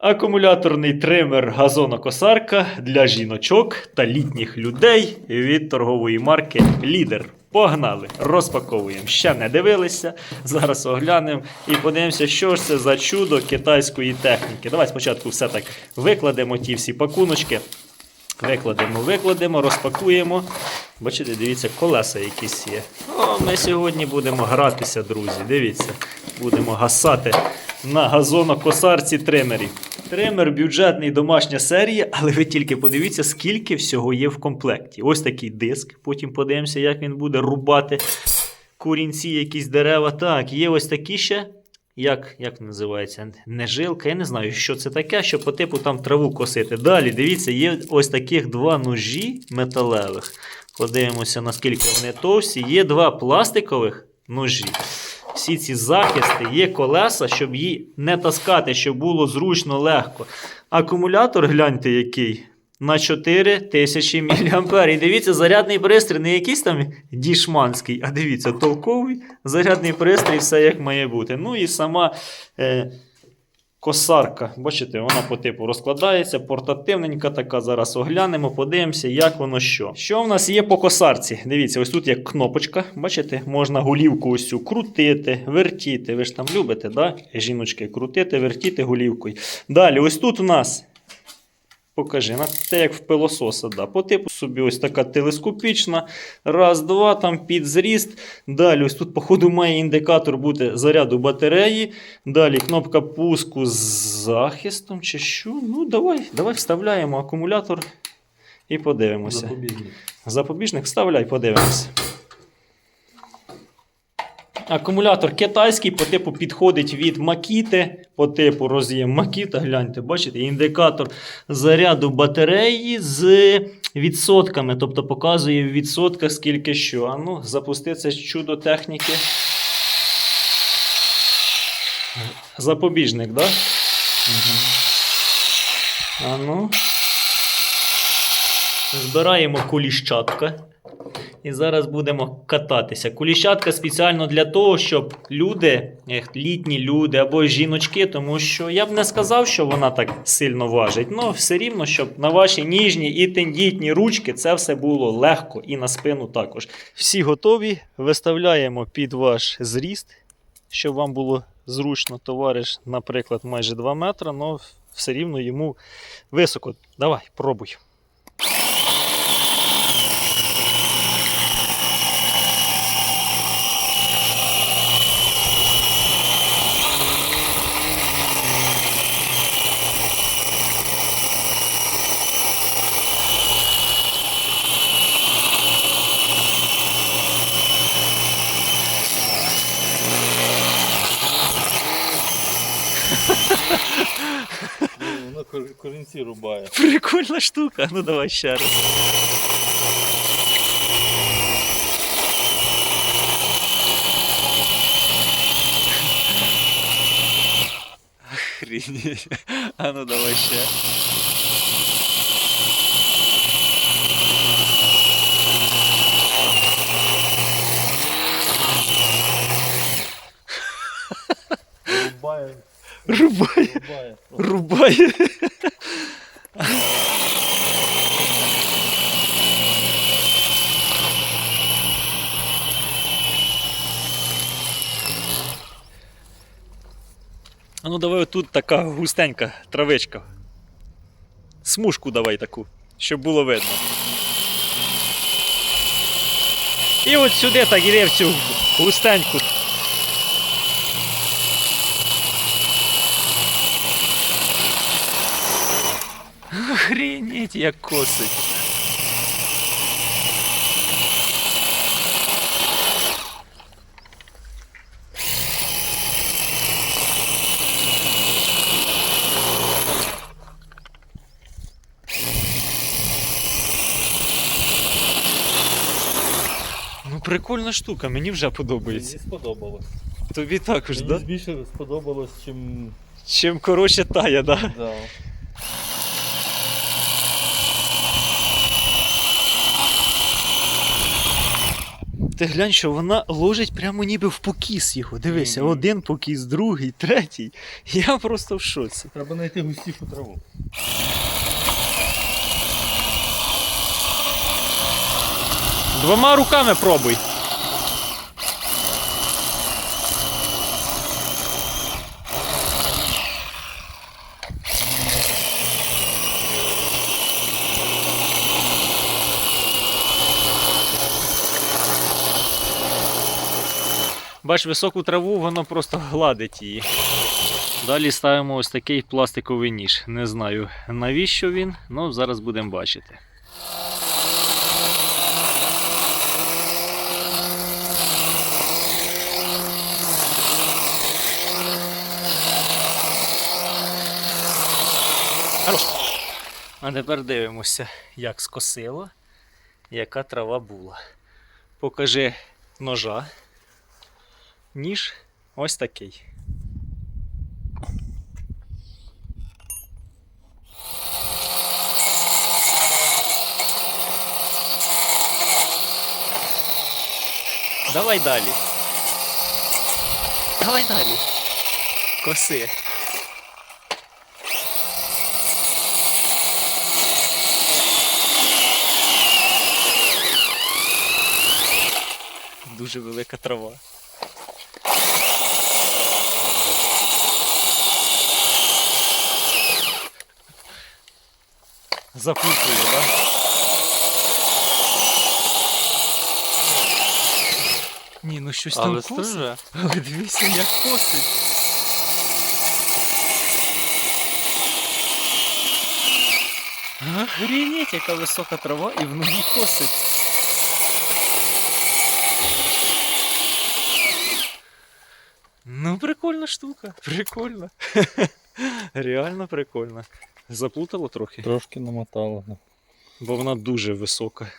Акумуляторний тример газонокосарка для жіночок та літніх людей від торгової марки Лідер. Погнали, розпаковуємо. Ще не дивилися. Зараз оглянемо і подивимося, що ж це за чудо китайської техніки. Давай спочатку все так викладемо ті всі пакуночки. Викладемо, викладемо, розпакуємо. Бачите, дивіться, колеса якісь є. О, ми сьогодні будемо гратися, друзі. Дивіться, будемо гасати на газонокосарці тримерів. Тример бюджетний домашня серія, але ви тільки подивіться, скільки всього є в комплекті. Ось такий диск. Потім подивимося, як він буде рубати курінці, якісь дерева. Так, є ось такі ще. Як, як називається? Нежилка, я не знаю, що це таке, що по типу там траву косити. Далі, дивіться, є ось таких два ножі металевих. Подивимося, наскільки вони товсті. Є два пластикових ножі. Всі ці захисти, є колеса, щоб її не таскати, щоб було зручно легко. Акумулятор, гляньте, який. На 4000 мА. І дивіться, зарядний пристрій не якийсь там дішманський, а дивіться, толковий зарядний пристрій, все як має бути. Ну і сама е, косарка. Бачите, вона по типу розкладається, портативненька така. Зараз оглянемо, подивимося, як воно що. Що в нас є по косарці? Дивіться, ось тут є кнопочка. Бачите, можна голівку ось цю крутити, вертіти. Ви ж там любите, да? жіночки, крутити, вертіти голівкою. Далі, ось тут у нас. Покажи, на те, як в пилососа. Да. По типу собі ось така телескопічна. Раз, два, там під зріст. Далі, ось тут, походу, має індикатор бути заряду батареї. Далі кнопка пуску з захистом чи що. Ну, давай, давай вставляємо акумулятор і подивимося. Запобіжник. Запобіжник вставляй, подивимося. Акумулятор китайський по типу підходить від Макіти, по типу роз'єм Макіта. Гляньте, бачите, індикатор заряду батареї з відсотками, тобто показує в відсотках скільки що. А ну, запусти чудо техніки. Запобіжник, так? Да? А ну. Збираємо куліщатка. І зараз будемо кататися. Куліщатка спеціально для того, щоб люди, літні люди або жіночки, тому що я б не сказав, що вона так сильно важить. але все рівно, щоб на ваші ніжні і тендітні ручки це все було легко і на спину також. Всі готові. Виставляємо під ваш зріст, щоб вам було зручно. Товариш, наприклад, майже 2 метри, але все рівно йому високо. Давай, пробуй. Ну, Воно кор- корінці рубає. Прикольна штука. Ну давай ще раз. Охренеть. А ну давай ще. Рубає, Рубає. рубає. Рубає. А ну давай тут така густенька травичка. Смужку давай таку, щоб було видно. І от сюди так іде в цю густеньку. Охренеть, як косить. Ну, прикольна штука, мені вже подобається. Мені сподобалось. Тобі також, Мені да? більше сподобалось, чим. Чим коротше тає, да? Да. Ти глянь, що вона ложить прямо ніби в покіс його. Дивися, Мгм. один покіс, другий, третій. Я просто в шоці. Треба знайти густішу траву. Двома руками пробуй. Бач, високу траву, воно просто гладить її. Далі ставимо ось такий пластиковий ніж. Не знаю навіщо він, але зараз будемо бачити. А тепер дивимося, як скосило, яка трава була. Покажи ножа. Ніж ось такий. Давай далі. Давай далі. Коси. Дуже велика трава. Запутує, так? Да? Ні, ну щось Але там косить. стриже. Але дивися, як косить. Охренеть, яка висока трава і в ноги косить. Ну, прикольна штука. Прикольно. Реально прикольно. Заплутало трохи, Трошки намотало. бо вона дуже висока.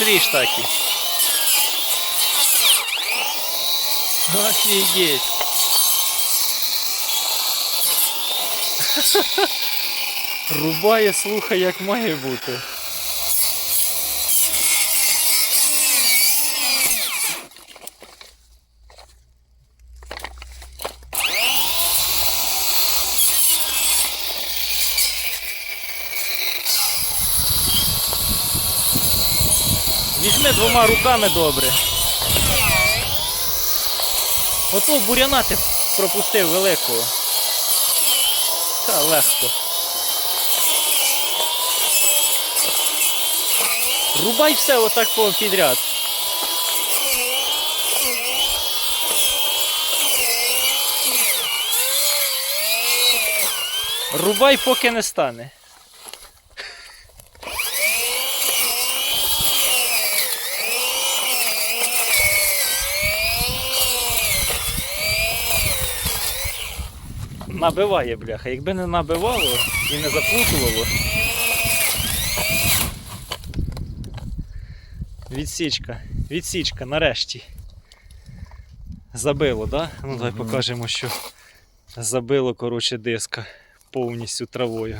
Ріж, ріж таки. Офігеть. Рубає, слухай, як має бути. Візьми двома руками добре. Ото буряна ти пропустив великого. Та легко. Рубай все отак по підряд. Рубай, поки не стане. Набиває, бляха. Якби не набивало і не заплутувало. Відсічка, відсічка, нарешті. Забило, так? Да? Ну давай покажемо, що забило, коротше, диска повністю травою.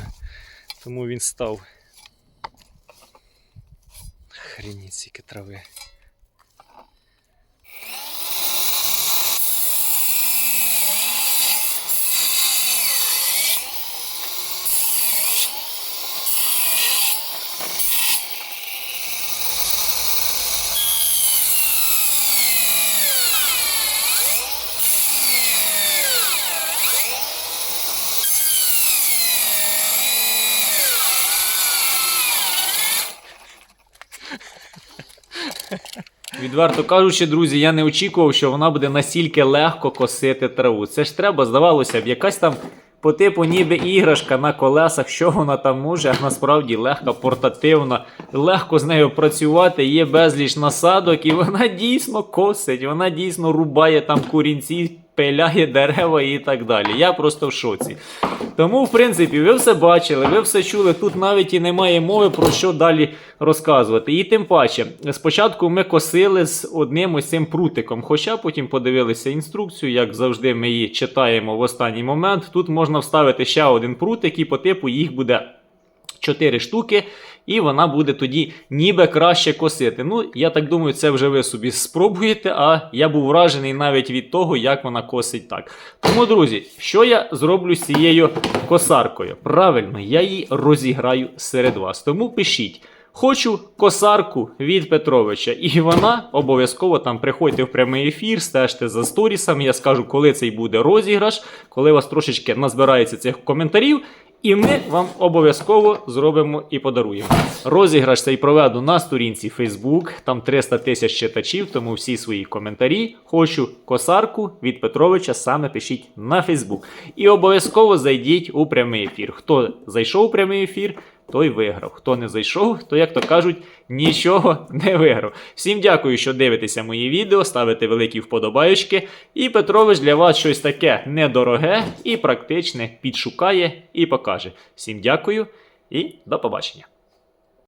Тому він став. Хрініть скільки трави. Відверто кажучи, друзі, я не очікував, що вона буде настільки легко косити траву. Це ж треба, здавалося б, якась там по типу ніби іграшка на колесах, що вона там може, а насправді легка, портативна, легко з нею працювати, є безліч насадок, і вона дійсно косить, вона дійсно рубає там курінці, пиляє дерева і так далі. Я просто в шоці. Тому, в принципі, ви все бачили, ви все чули. Тут навіть і немає мови про що далі розказувати. І тим паче, спочатку ми косили з одним ось цим прутиком, хоча потім подивилися інструкцію, як завжди, ми її читаємо в останній момент. Тут можна вставити ще один прутик, і по типу їх буде 4 штуки, і вона буде тоді ніби краще косити. Ну, я так думаю, це вже ви собі спробуєте, а я був вражений навіть від того, як вона косить так. Тому, друзі, що я зроблю з цією косаркою? Правильно, я її розіграю серед вас. Тому пишіть. Хочу косарку від Петровича, і вона обов'язково там приходьте в прямий ефір, стежте за сторісами. Я скажу, коли цей буде розіграш, коли у вас трошечки назбирається цих коментарів. І ми вам обов'язково зробимо і подаруємо. Розіграш цей проведу на сторінці Facebook, там 300 тисяч читачів, тому всі свої коментарі. Хочу косарку від Петровича саме пишіть на Facebook. І обов'язково зайдіть у прямий ефір. Хто зайшов у прямий ефір, той виграв. Хто не зайшов, то, як то кажуть, нічого не виграв. Всім дякую, що дивитеся мої відео, ставите великі вподобайочки. І Петрович для вас щось таке недороге і практичне підшукає і покаже. Всім дякую і до побачення.